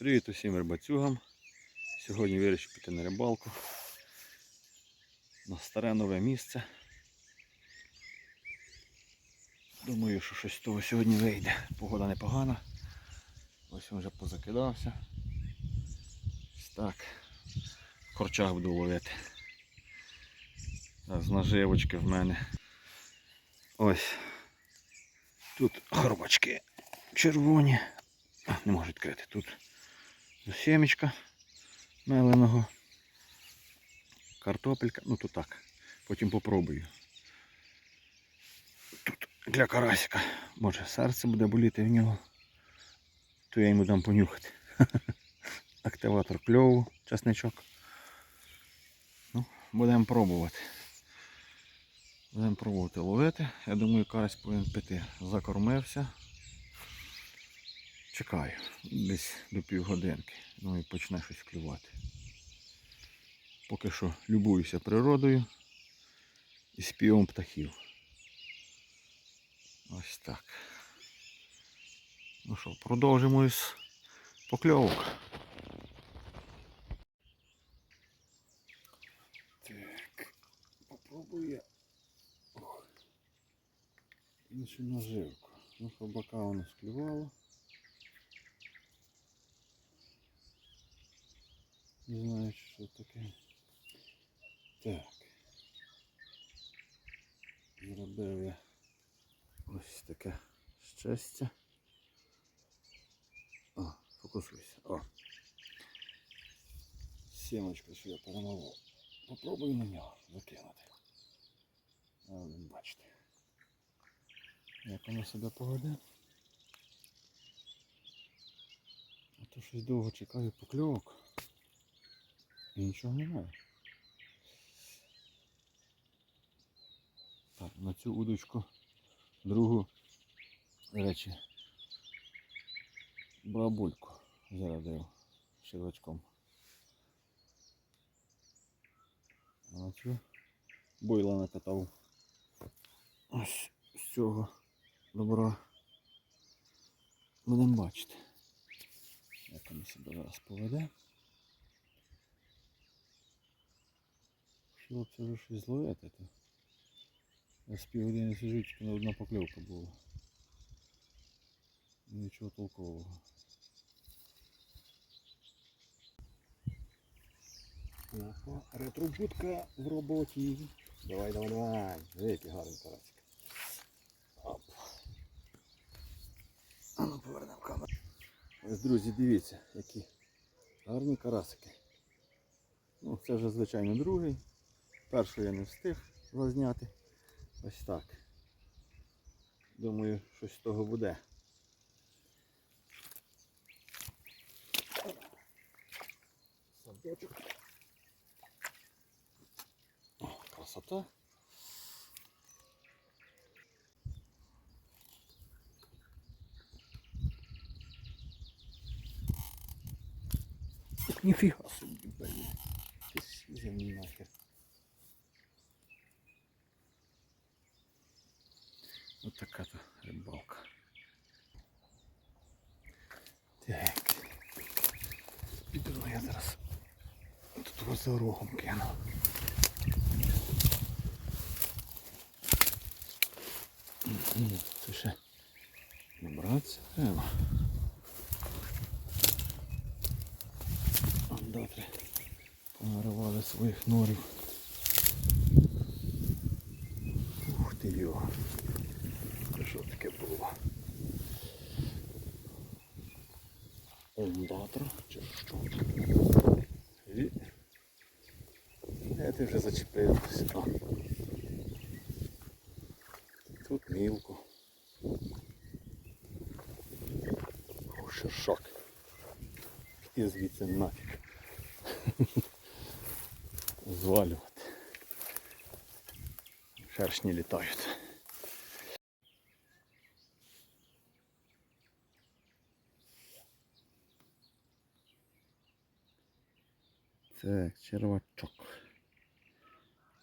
Привіт усім рибацюгам. Сьогодні вирішив піти на рибалку. На старе нове місце. Думаю, що щось з того сьогодні вийде. Погода непогана. Ось він вже позакидався. Ось так. В корчах буду ловити. З наживочки в мене. Ось. Тут горбачки червоні. Не можу відкрити. Тут сімечка меленого. Картопелька. Ну тут так. Потім попробую. Тут для карасика. Може серце буде боліти в нього. То я йому дам понюхати. Активатор кльову, часничок. Ну, будемо пробувати. Будемо пробувати ловити. Я думаю, карась повинен піти. Закормився. Чекаю. Десь до півгодинки. Ну і почне щось клювати. Поки що любуюся природою і співом птахів. Ось так. Ну що, продовжимо із покльовок. Так, попробую я. Іншу наживку. Ну, хробака у нас клювало. Не знаю, що таке. Так. Зробив я ось таке щастя. О, фокусуйся. О. Сімочку, що я перемолов. Попробую на нього закинути. Бачите. Як воно себе поведе. А то щось довго чекаю покльовок. Нічого немає. Так, на цю удочку другу речі бабульку зарядив шилочком. А на цю бойла накатав ось з цього добра. Будемо бачити, як він себе зараз поведе. Це вже щось зловити. То. З півгодини сижу, тільки на одна покльовка була. Нічого толкового. Ага, ретробудка в роботі. Давай, давай, давай. Який гарний карасик. Оп. А ну повернемо камеру. Ось, друзі, дивіться, які гарні карасики. Ну, це вже, звичайно, другий. Перший я не встиг зазняти. Ось так. Думаю, щось з того буде. О, красота. Ніфіга собі, блін. Ти нахер. Ось така то рибалка. Так. Піду ну, я зараз тут вас за рогом кину. Це ще набратися треба. Андатри понаривали своїх норів. Ух ти його. Це що таке було? Ондатра чи що? І... Де ти вже зачепився? Тут мілко. О, шершак. І звідси нафіг. Звалювати. Шершні літають. Так, червачок.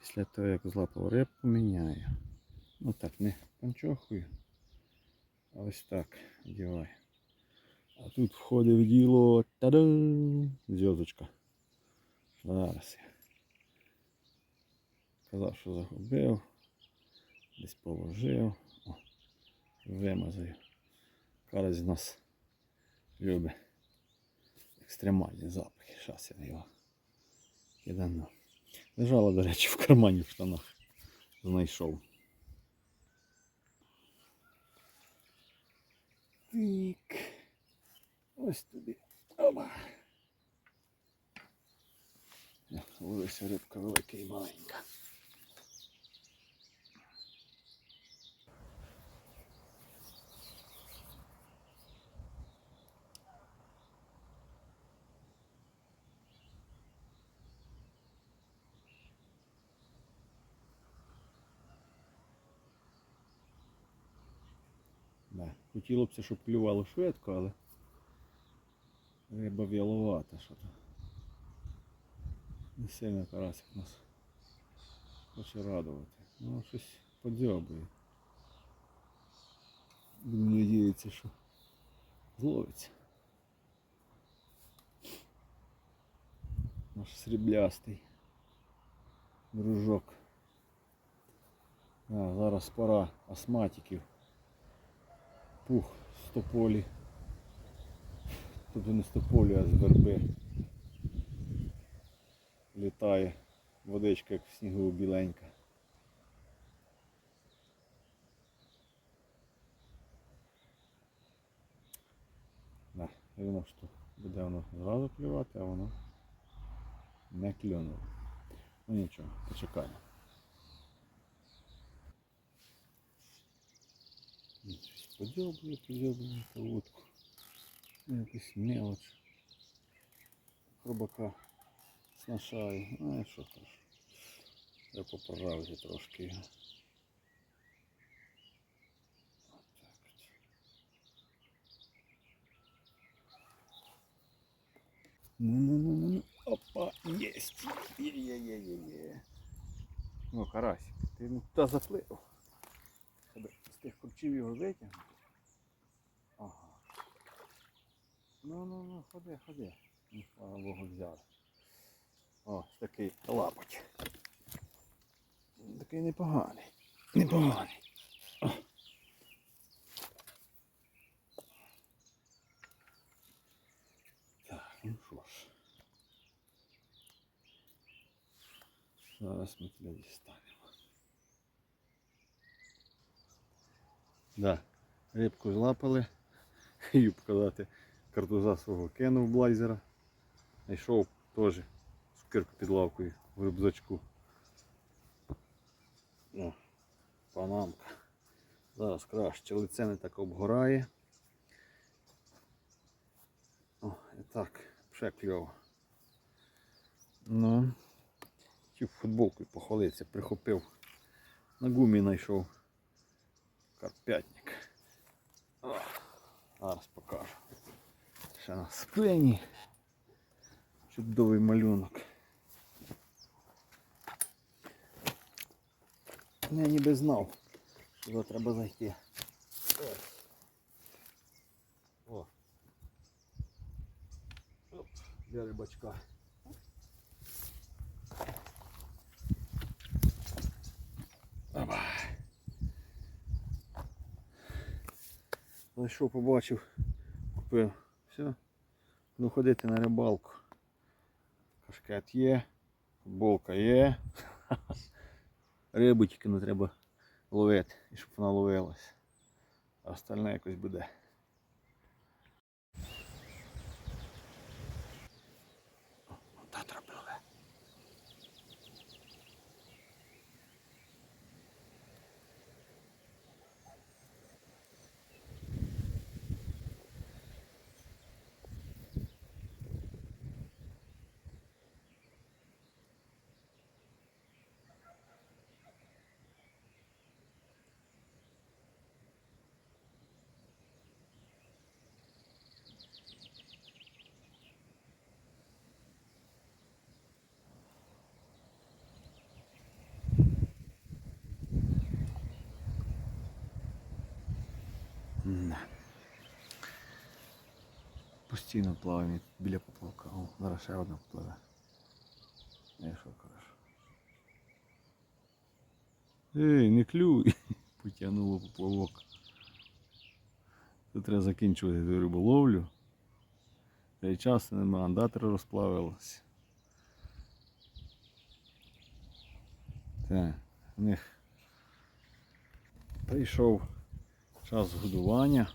Після того, як злапав рибку, міняю. Ну так, не панчохую. А ось так одіваю. А тут входить в діло та-дам! Зв'язочка. Зараз я. Казав, що загубив. Десь положив. О, вимазаю. Карась з нас любить екстремальні запахи. Зараз я його кидану. Лежала, до речі, в кармані в штанах. Знайшов. Так. Ось тобі. Оба. Ось рибка велика і маленька. Да. Хотіло б це, щоб клювало швидко, але риба в'яловата що то. Не сильно карасик нас хоче радувати. Ну щось подзьобує. Будемо надіятися, що зловиться. Наш сріблястий дружок. А, зараз пора астматиків. Пух з тополі. Тобто не з тополі, а з верби. Літає водичка, як в снігу біленька. Да, я думав, що буде воно зразу клювати, а воно не клюнуло. Ну нічого, почекаємо. Ту утку. Ну, Якусь мелоч. Хробака снашає. Ну і що ж. Я поправити трошки його. Ну-ну-ну-ну. Опа, есть. Є-є-є-є-є. Ну, карась, ти не туди заплив. З тих курчів його витягнути. Ну, ну, ну, ходи, ходи. Ну, слава Богу, взяли. О, такий лапоть. Такий непоганий. Непоганий. Так, ну що ж. Зараз ми тебе дістанемо. Да, рибку злапали. Юб казати, картуза свого кинув блайзера. Найшов теж скирку під лавкою в рюкзачку. О, панамка. Зараз краще, лице не так обгорає. О, і так, ще кльово. Ну, хотів футболкою похвалитися, прихопив. На гумі знайшов. Карп 5 Ще на спині. Чудовий малюнок. Я ніби знав, що туди треба зайти. О. Оп, для рибачка. Опа. Зайшов, побачив, купив. Все. Ну ходити на рибалку. Кашкет є, футболка є. Рибу тільки не треба ловити, і щоб вона ловилась. А остальне якось буде. Постійно плаває біля поплавка. О, зараз ще одна впливе. Не що. Ей, не клюй! Потягнуло поплавок. Тут треба закінчувати риболовлю. Та й часу нема, андатори розплавились. Так, у них прийшов час годування.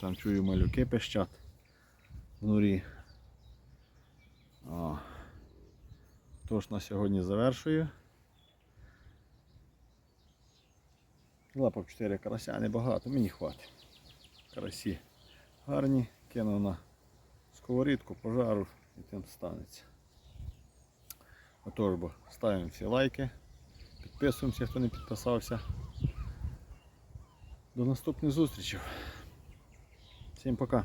Там чую малюки пищать в. О. Тож на сьогодні завершую. Лапок 4 карася, небагато, мені хватить. Карасі гарні, кинув на сковорідку, пожару і тим станеться. Отож, бо ставимо всі лайки, підписуємося, хто не підписався. До наступних зустрічей. Всім пока.